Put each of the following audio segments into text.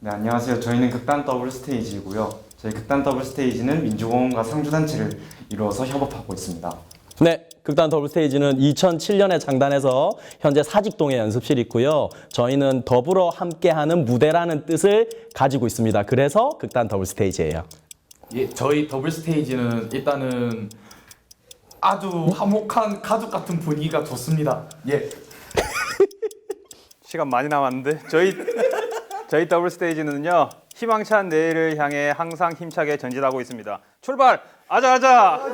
네, 안녕하세요. 저희는 극단 더블 스테이지고요. 저희 극단 더블 스테이지는 민주공원과 상주단체를 이루어서 협업하고 있습니다. 네, 극단 더블 스테이지는 2007년에 창단해서 현재 사직동에 연습실이 있고요. 저희는 더불어 함께하는 무대라는 뜻을 가지고 있습니다. 그래서 극단 더블 스테이지예요. 예, 저희 더블 스테이지는 일단은 아주 화목한 가족 같은 분위기가 좋습니다. 예. 시간 많이 남았는데 저희 저희 더블 스테이지는요 희망찬 내일을 향해 항상 힘차게 전진하고 있습니다. 출발! 아자아자!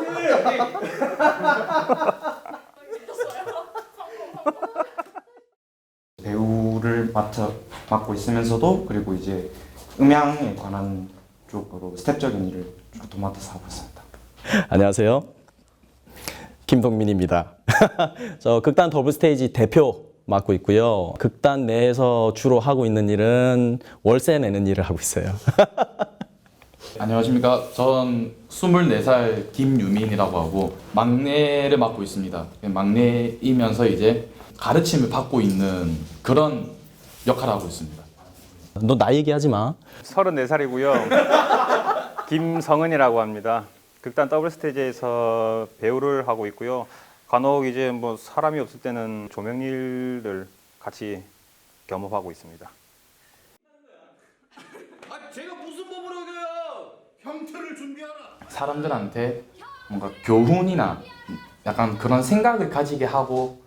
배우를 맡아, 맡고 있으면서도 그리고 이제 음향에 관한 쪽으로 스텝적인 일을 주로 도맡아서 하고 있습니다. 안녕하세요. 김동민입니다. 저 극단 더블 스테이지 대표 맡고 있고요. 극단 내에서 주로 하고 있는 일은 월세 내는 일을 하고 있어요. 안녕하십니까. 전 24살 김유민이라고 하고 막내를 맡고 있습니다. 막내이면서 이제 가르침을 받고 있는 그런 역할을 하고 있습니다. 너 나 얘기하지 마. 34살이고요. 김성은이라고 합니다. 극단 더블 스테이지에서 배우를 하고 있고요. 간혹 이제 뭐 사람이 없을 때는 조명 일을 같이 겸업하고 있습니다. 사람들한테 뭔가 교훈이나 약간 그런 생각을 가지게 하고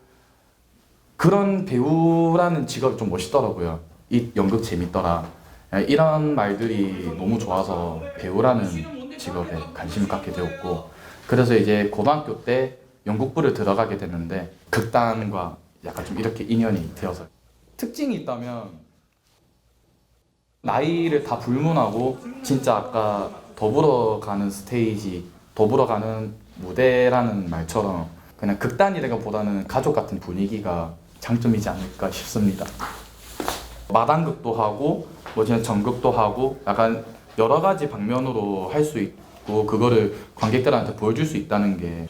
그런 배우라는 직업이 좀 멋있더라고요. 이 연극 재밌더라. 이런 말들이 너무 좋아서 배우라는 직업에 관심을 갖게 되었고 그래서 이제 고등학교 때 연극부를 들어가게 됐는데 극단과 약간 좀 이렇게 인연이 되어서 특징이 있다면 나이를 다 불문하고 진짜 아까 더불어 가는 스테이지, 더불어 가는 무대라는 말처럼 그냥 극단이라기보다는 가족 같은 분위기가 장점이지 않을까 싶습니다. 마당극도 하고 뭐 그냥 전극도 하고 약간 여러 가지 방면으로 할 수 있고 그거를 관객들한테 보여줄 수 있다는 게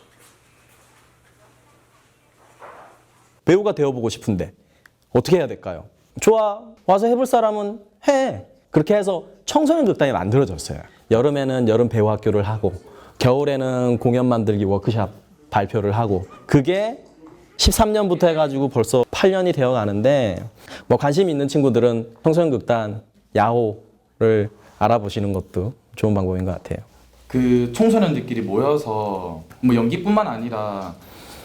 배우가 되어보고 싶은데 어떻게 해야 될까요? 좋아 와서 해볼 사람은 해. 그렇게 해서 청소년 극단이 만들어졌어요. 여름에는 여름 배우 학교를 하고 겨울에는 공연 만들기 워크샵 발표를 하고 그게 13년부터 해가지고 벌써 8년이 되어 가는데 뭐 관심 있는 친구들은 청소년 극단 야호를 알아보시는 것도 좋은 방법인 것 같아요. 그 청소년들끼리 모여서 뭐 연기뿐만 아니라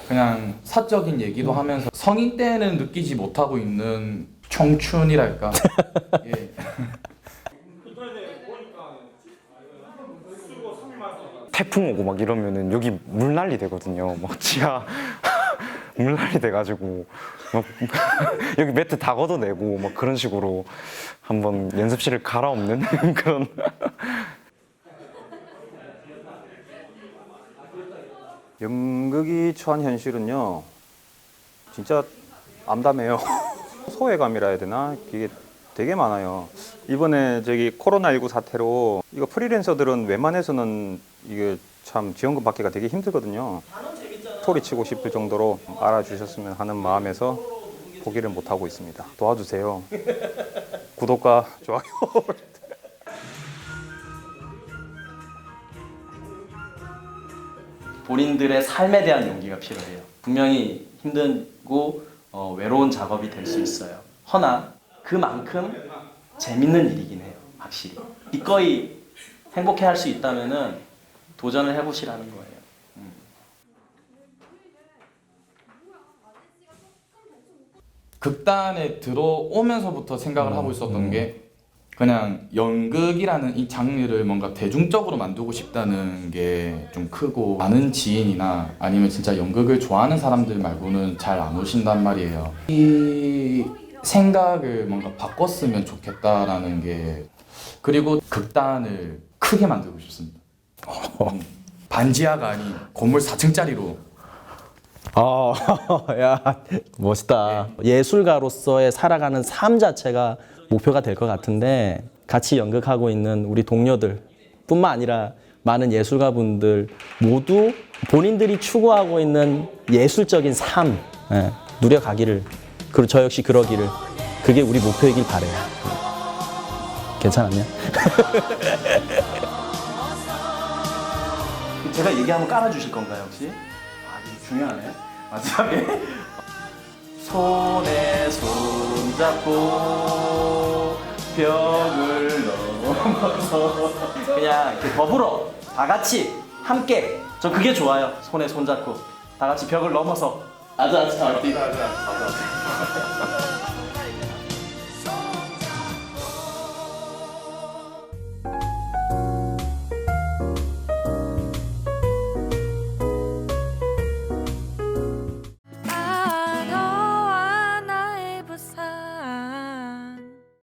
그냥 사적인 얘기도 하면서 성인 때는 느끼지 못하고 있는 청춘이랄까. 예. 태풍 오고 막 이러면은 여기 물난리 되거든요. 막 지하 물난리 돼가지고 막 여기 매트 다 걷어내고 막 그런 식으로 한번 연습실을 갈아엎는 그런 연극이 처한 현실은요, 진짜 암담해요. 소외감이라 해야 되나? 이게 되게 많아요. 이번에 저기 코로나19 사태로 이거 프리랜서들은 웬만해서는 이게 참 지원금 받기가 되게 힘들거든요. 소리치고 싶을 정도로 알아주셨으면 하는 마음에서 포기를 못하고 있습니다. 도와주세요. 구독과 좋아요. 본인들의 삶에 대한 용기가 필요해요. 분명히 힘들고 어, 외로운 작업이 될 수 있어요. 허나 그만큼 재밌는 일이긴 해요. 확실히. 기꺼이 행복해 할 수 있다면은 도전을 해보시라는 거예요. 극단에 들어오면서부터 생각을 하고 있었던 게 그냥 연극이라는 이 장르를 뭔가 대중적으로 만들고 싶다는 게 좀 크고 아는 지인이나 아니면 진짜 연극을 좋아하는 사람들 말고는 잘 안 오신단 말이에요. 이 생각을 뭔가 바꿨으면 좋겠다라는 게 그리고 극단을 크게 만들고 싶습니다. 음, 반지하가 아닌 건물 4층짜리로 어, 야, 멋있다. 예술가로서의 살아가는 삶 자체가 목표가 될 것 같은데 같이 연극하고 있는 우리 동료들 뿐만 아니라 많은 예술가 분들 모두 본인들이 추구하고 있는 예술적인 삶 예, 누려가기를 그리고 저 역시 그러기를 그게 우리 목표이길 바래요. 괜찮았냐? 제가 얘기하면 깔아주실 건가요 혹시? 아 중요하네 마지막에 손에 손 잡고 벽을 넘어서 그냥 이렇게 더불어 다 같이 함께. 저 그게 좋아요. 손에 손잡고 다 같이 벽을 넘어서. 아자 아자 아자 아자 아자